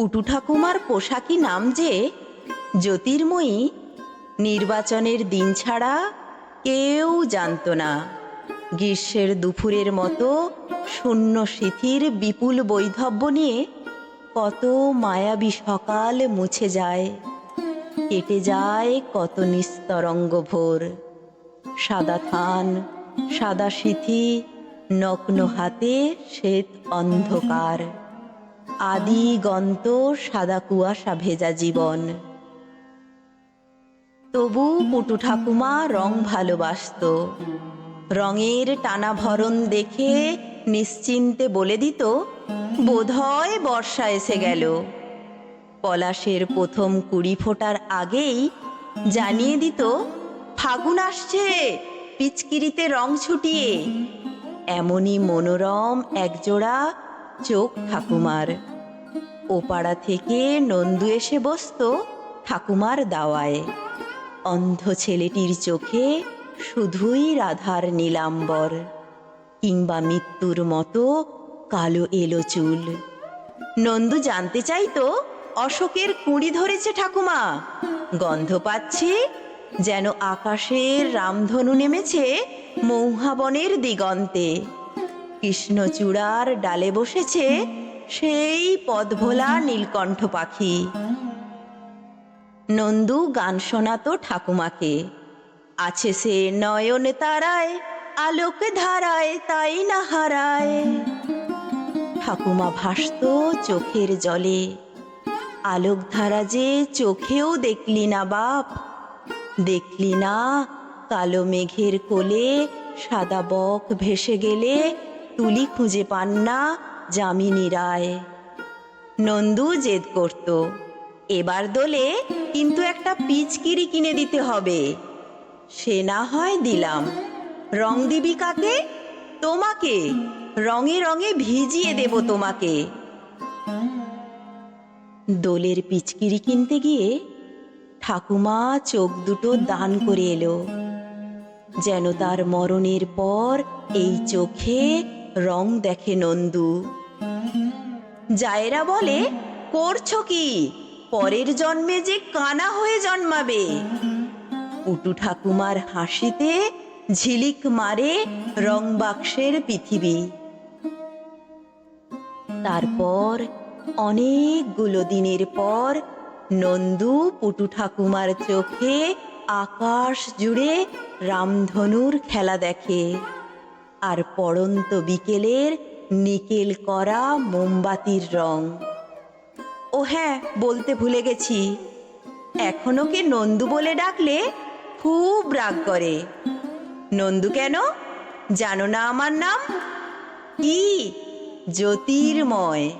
পুটু ঠাকুমার পোশাকি নাম যে জ্যোতির্ময়ী, নির্বাচনের দিন ছাড়া কেউ জানতো না। গ্রীষ্মের দুপুরের মতো শূন্য সিথির বিপুল বৈধব্য নিয়ে কত মায়াবী সকাল মুছে যায়, কেটে যায় কত নিস্তরঙ্গ ভোর। সাদা থান, সাদা সিথি, নগ্ন হাতে শ্বেত অন্ধকার। আদি গন্ত সাদা কুয়াশা ভেজা জীবন। তবু পুটু ঠাকুমা রং ভালোবাসত। রঙের টানা ভরণ দেখে নিশ্চিন্তে বলে দিত, বোধহয় বর্ষা এসে গেল। পলাশের প্রথম কুড়ি ফোটার আগেই জানিয়ে দিত, ফাগুন আসছে, পিচকিরিতে রং ছুটিয়ে। এমনই মনোরম একজোড়া চোখ ঠাকুমার। ওপাড়া থেকে নন্দু এসে বসতো ঠাকুমার দাওয়ায়। অন্ধ ছেলেটির চোখে শুধুই রাধার নীলাম্বর, কিংবা মৃত্যুর মতো কালো এলো চুল। নন্দু জানতে চাইতো, অশোকের কুঁড়ি ধরেছে ঠাকুমা। গন্ধ পাচ্ছি যেন আকাশের রামধনু নেমেছে মৌহাবনের দিগন্তে। কৃষ্ণচূড়ার ডালে বসেছে সেই পদভোলা নীলকণ্ঠ পাখি। নন্দু গান শোনাতো ঠাকুমাকে। আছে সে নয়ন তারায়, আলোক ধারায়, তাই না হারায়। ঠাকুমা ভাসত চোখের জলে। আলোক ধারা যে চোখেও দেখলি না বাপ। দেখলি না কালো মেঘের কোলে সাদা বক ভেসে গেলে তুলি খুঁজে পান না যামিনী রায়। নন্দু জেদ করত, এবার দোলে কিন্তু একটা পিচকিরি কিনে দিতে হবে। সে না হয় দিলাম। রং দিবি কাকে? তোমাকে। রঙে রঙে ভিজিয়ে দেব তোমাকে। দোলের পিচকিরি কিনতে গিয়ে ঠাকুমা চোখ দুটো দান করে এলো। যেন তার মরণের পর এই চোখে রং দেখে নন্দু। জায়েরা বলে, করছ কি? পরের জন্মে যে কানা হয়ে জন্মাবে। উটু ঠাকুমার হাসিতে ঝিলিক মারে রং বাক্সের পৃথিবী। তারপর অনেকগুলো দিনের পর নন্দু পুটু ঠাকুমার চোখে আকাশ জুড়ে রামধনুর খেলা দেখে। আর পড়ন্ত বিকেলের নিকেল করা মোমবাতির রং। ও হ্যাঁ বলতে ভুলে গেছি। এখনও কে নন্দু বলে ডাকলে খুব রাগ করে। নন্দু কেন? জানো না আমার নাম? কি? জ্যোতির্ময়।